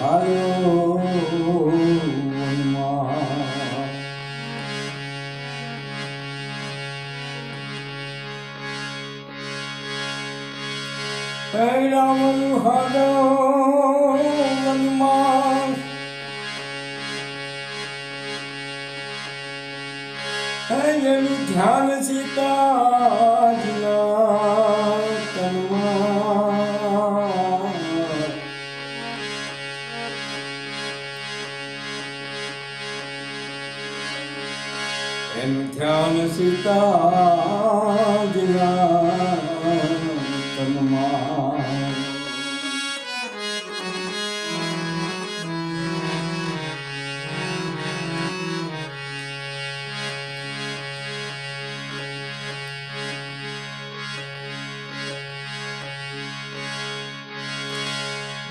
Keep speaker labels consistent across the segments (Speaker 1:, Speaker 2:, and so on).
Speaker 1: રાવણ હાલ્યો વનમાં હે રાવણ હાલ્યો વનમાં હે એનું ધ્યાન સીતાજીના એનું ધ્યાન સીતાજીના તનમાં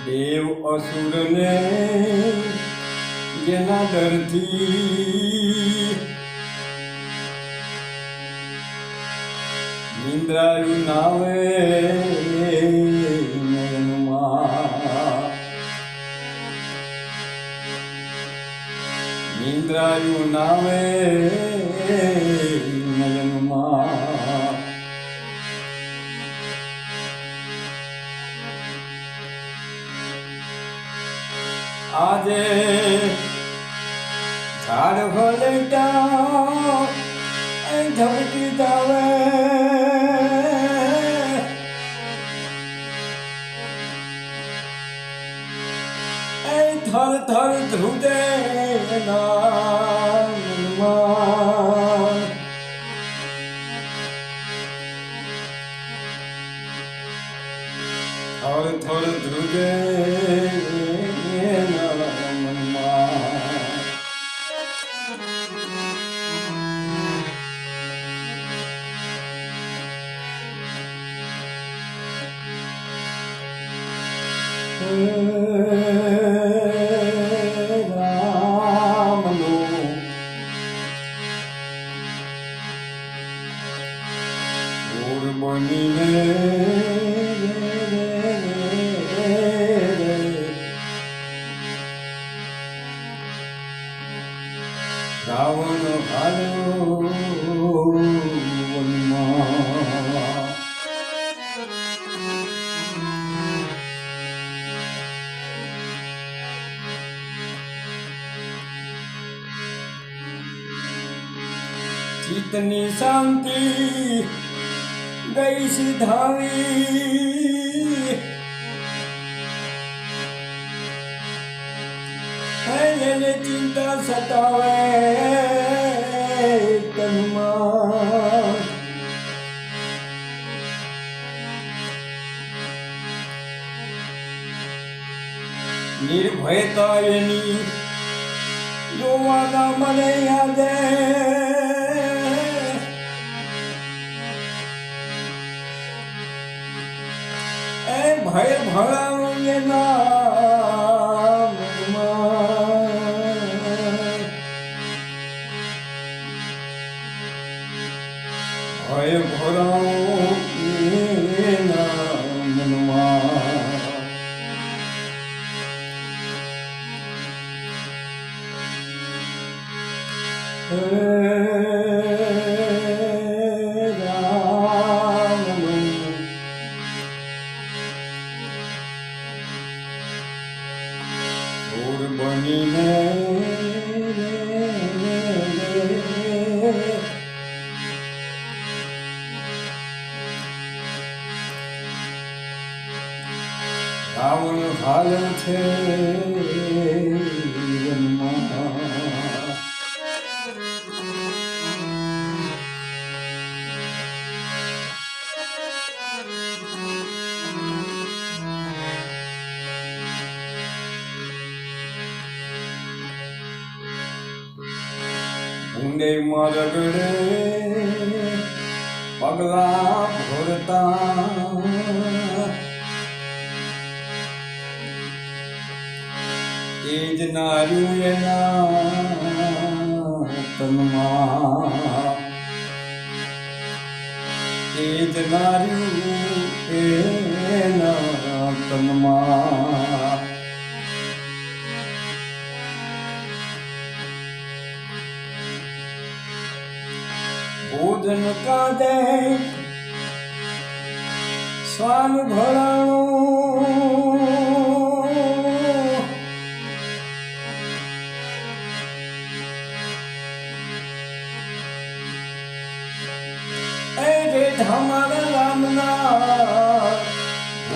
Speaker 1: દેવ જેના ડરથી નિંદ્રાયું નાવે નિંદ્રાયું નાવે આજે ઝાડ ભલેટા ધબકી દાવે થર થર ધ્રુજે નામમાં થર થર ધ્રુજે નામમાં ચિત્તની શાંતિ ગઈ સિધાવી એને ચિંતા સતાવે તનમાં. નિર્ભયતા એની જોવાના મને યાદે ભય મનમાં. ભય ભરાવું એના મનમાં હાલ છે ઊંડે મરગડે પગલા ભરતા એ જ નાર્યું એના તનમાં એ જ નાર્યું એના તનમાં ભોજન કાદે સ્વાન ભરાણું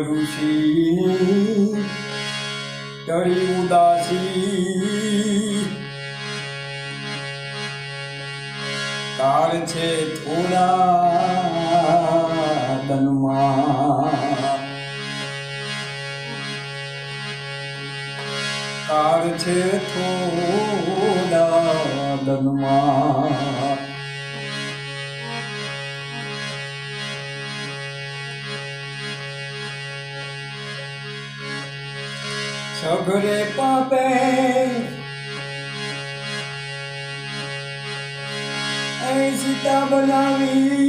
Speaker 1: ઋષિની ટળી ઉદાસી. કાળ છે થોડા તનમાં કાળ છે થોડા દનમાં સઘરે પાપે. એ સીતા બનાવી.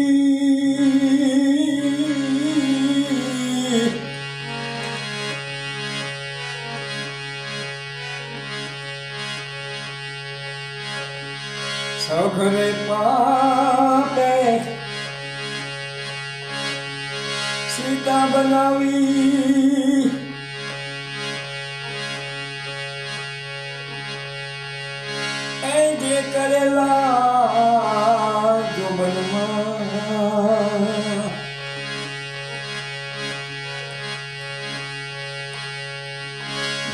Speaker 1: સગરે પાપે. સીતા બનાવી. જે જો મનમાં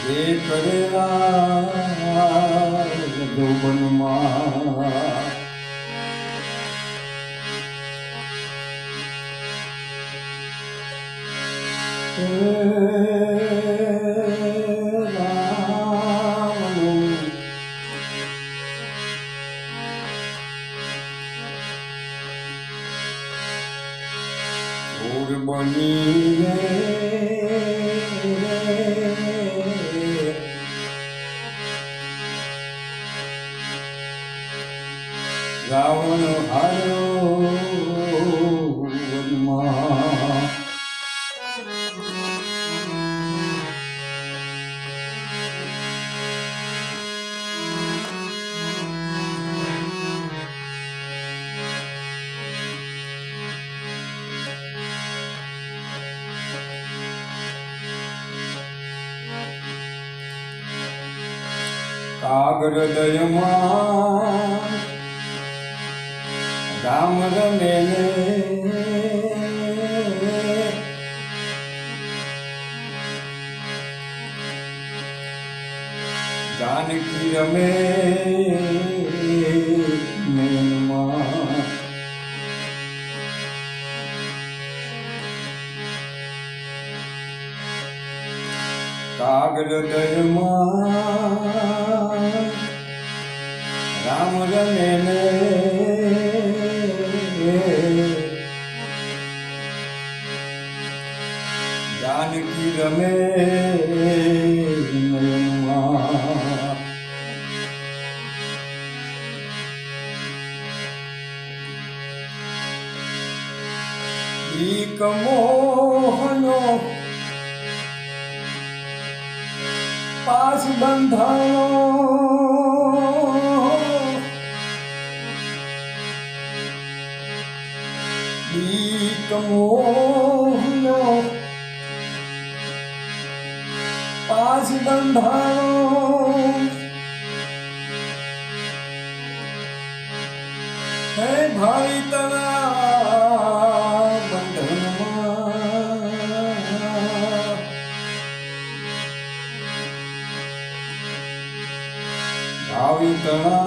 Speaker 1: જે કરેલા જોબનમાં રામ ઓર બની રાવણ હારો કાગર દયમાં રામ રમે રમે જાનકી રમે મોહનો પાસ બંધાણો એક મોહનો પાસ બંધાયો હે ભાઈ તણા બંધનમાં ભાવિ તણા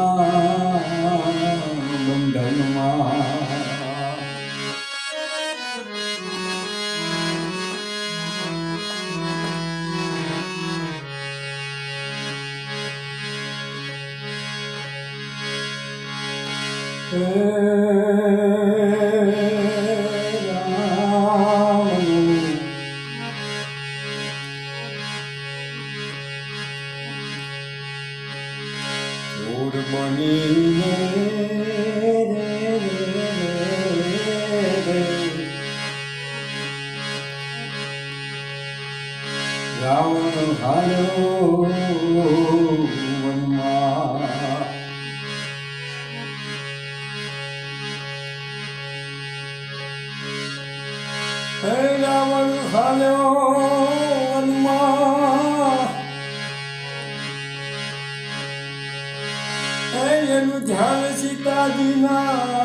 Speaker 1: રાવણ હારો એનું ધ્યાન સીતાજીના